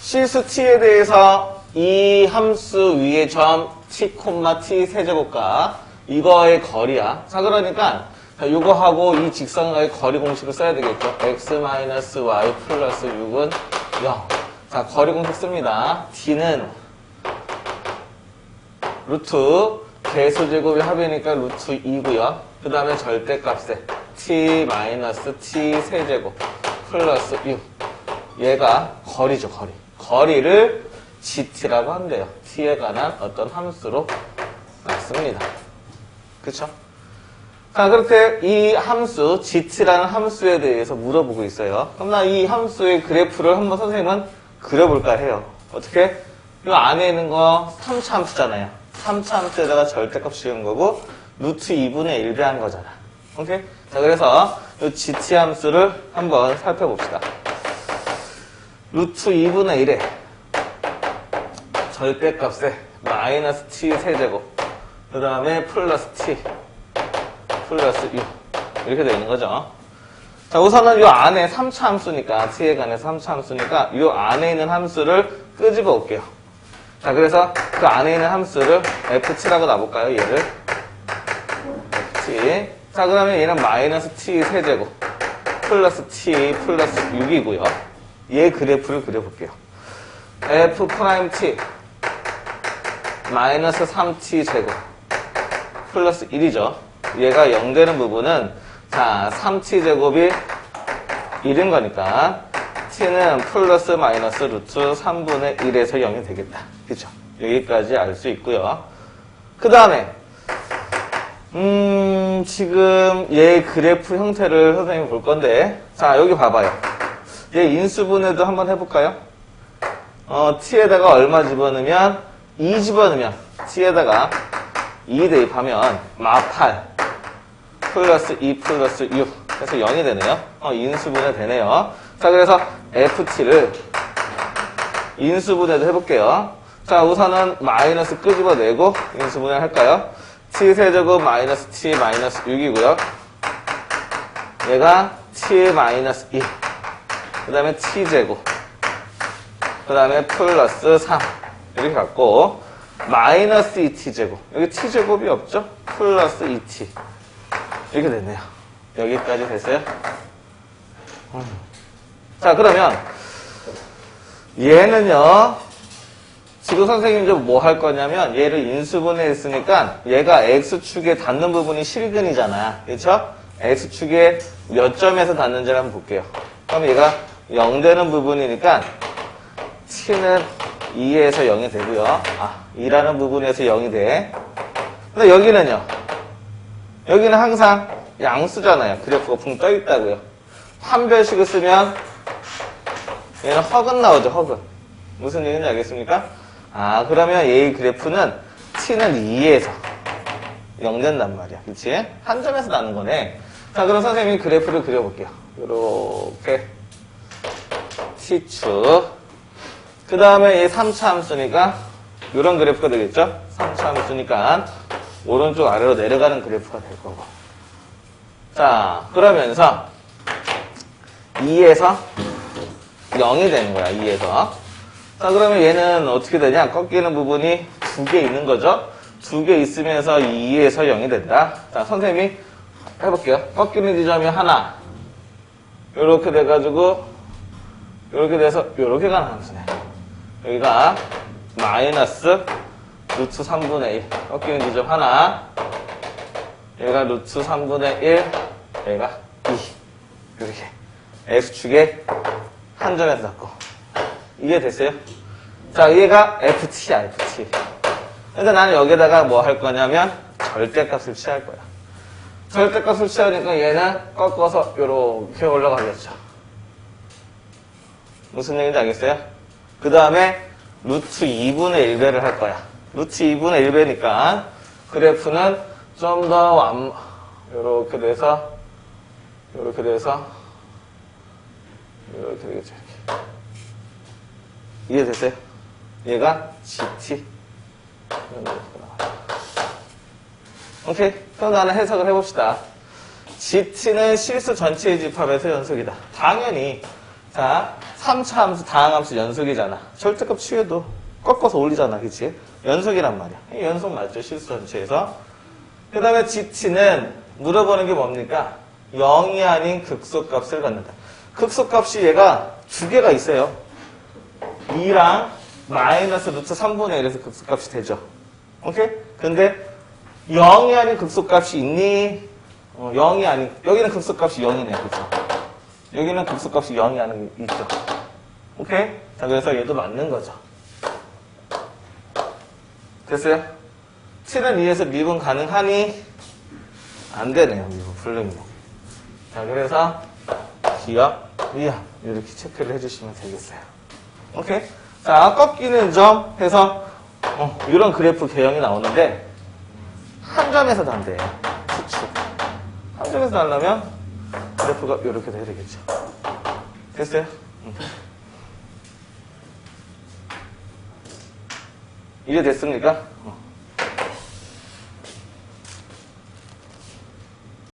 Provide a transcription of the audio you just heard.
실수 t에 대해서 이 함수 위의 점 t, t 세제곱과 이거의 거리야. 자, 그러니까 자, 이거하고 이 직선과의 거리 공식을 써야 되겠죠. x-y 플러스 6은 0. 자, 거리 공식 씁니다. t는 루트 개수제곱이 합이니까 루트 2고요. 그 다음에 절대값에 t t 세제곱 플러스 6. 얘가 거리죠, 거리. 거리를 gt라고 한대요. t에 관한 어떤 함수로 맞습니다. 그쵸? 자, 그렇게 이 함수, gt라는 함수에 대해서 물어보고 있어요. 그럼 나 이 함수의 그래프를 한번 선생님은 그려볼까 해요. 어떻게? 이 안에 있는 거 3차 함수잖아요. 3차 함수에다가 절대값 씌운 거고, 루트 2분의 1 배 한 거잖아. 오케이? 자, 그래서 이 gt 함수를 한번 살펴봅시다. 루트 2분의 1에 절대값에 마이너스 t 세제곱, 그 다음에 플러스 t, 플러스 6 이렇게 되어 있는 거죠. 자 우선은 이 안에 3차 함수니까 t에 관해 3차 함수니까 이 안에 있는 함수를 끄집어 올게요. 자 그래서 그 안에 있는 함수를 ft라고 놔볼까요 얘를 ft 자 그러면 얘는 마이너스 t 세제곱 플러스 t 플러스 6이고요. 얘 그래프를 그려볼게요. f 프라임 t 마이너스 3t 제곱 플러스 1이죠. 얘가 0 되는 부분은 자 3t 제곱이 1인 거니까 t는 플러스 마이너스 루트 3분의 1에서 0이 되겠다. 그쵸? 여기까지 알 수 있고요. 그 다음에 음 지금 얘 그래프 형태를 선생님이 볼 건데 자 여기 봐봐요. 얘 인수분해도 한번 해볼까요? 어, t에다가 얼마 집어넣으면 2 집어넣으면 t에다가 2 대입하면 마8 플러스 2 플러스 6 해서 0이 되네요. 어, 인수분해 되네요. 자 그래서 ft를 인수분해도 해볼게요. 자 우선은 마이너스 끄집어내고 인수분해 할까요? t 세제곱 마이너스 t 마이너스 6이고요. 얘가 t 마이너스 2. 그 다음에 t제곱. 그 다음에 플러스 3. 이렇게 갖고, 마이너스 2t제곱. 여기 t제곱이 없죠? 플러스 2t. 이렇게 됐네요. 여기까지 됐어요? 음. 자, 그러면, 얘는요, 지금 선생님 좀뭐할 거냐면, 얘를 인수분해 했으니까, 얘가 x축에 닿는 부분이 실근이잖아. 그쵸? x축에 몇 점에서 닿는지를 한번 볼게요. 그럼 얘가 0 되는 부분이니까, t는 2에서 0이 되고요. 아, 2라는 부분에서 0이 돼. 근데 여기는요. 여기는 항상 양수잖아요. 그래프가 붕 떠 있다고요. 한별식을 쓰면 얘는 허근 나오죠, 허근. 무슨 얘기인지 알겠습니까? 아, 그러면 얘의 그래프는 t는 2에서 0 된단 말이야. 그치? 한 점에서 나는 거네. 자, 그럼 선생님이 그래프를 그려볼게요. 요렇게. T축. 그 다음에 얘 3차 함수니까 이런 그래프가 되겠죠? 3차 함수니까 오른쪽 아래로 내려가는 그래프가 될 거고. 자, 그러면서 2에서 0이 되는 거야, 2에서. 자, 그러면 얘는 어떻게 되냐? 꺾이는 부분이 두 개 있는 거죠? 두 개 있으면서 2에서 0이 된다. 자, 선생님이 해볼게요. 꺾이는 지점이 하나. 요렇게 돼가지고, 요렇게 돼서 요렇게 가는 함수네. 여기가 마이너스 루트 3분의 1 꺾이는 지점 하나. 얘가 루트 3분의 1 얘가 2 이렇게. x축에 한 점에서 잡고. 이해됐어요? 자 얘가 ft야 ft 근데 나는 여기다가 뭐 할 거냐면 절대값을 취할 거야. 절대값을 취하니까 얘는 꺾어서 이렇게 올라가겠죠 무슨 얘기인지 알겠어요? 그 다음에 루트 2분의 1배를 할 거야. 루트 2분의 1배니까 그래프는 좀 더 완, 요렇게 돼서, 요렇게 돼서, 요렇게 되겠죠. 이렇게. 이해됐어요? 얘가 GT. 이렇게. 오케이. 그럼 나는 해석을 해봅시다. GT는 실수 전체의 집합에서 연속이다. 당연히. 자, 3차 함수, 다항 함수 연속이잖아. 절대값 취해도 꺾어서 올리잖아. 그치? 연속이란 말이야. 이 연속 맞죠? 실수 전체에서. 그 다음에 GT는 물어보는 게 뭡니까? 0이 아닌 극소값을 갖는다. 극소값이 얘가 두 개가 있어요. 2랑 마이너스 루트 3분의 1에서 극소값이 되죠. 오케이? 근데 0이 아닌 극소값이 있니? 어, 0이 아닌, 여기는 극소값이 0이네. 그죠? 여기는 극소값이 0이 아닌 게 있죠. 오케이? 자, 그래서 얘도 맞는 거죠. 됐어요? 7은 2에서 미분 가능하니? 안 되네요, 미분, 불능이분. 자, 그래서 기억, 위압 이렇게 체크를 해주시면 되겠어요. 오케이? 자, 꺾이는 점 해서 어, 이런 그래프 개형이 나오는데 한 점에서도 안 돼요. 수축. 한 점에서 하려면 그래프가 이렇게 돼야 되겠죠. 됐어요? 응. 이해 됐습니까? 어.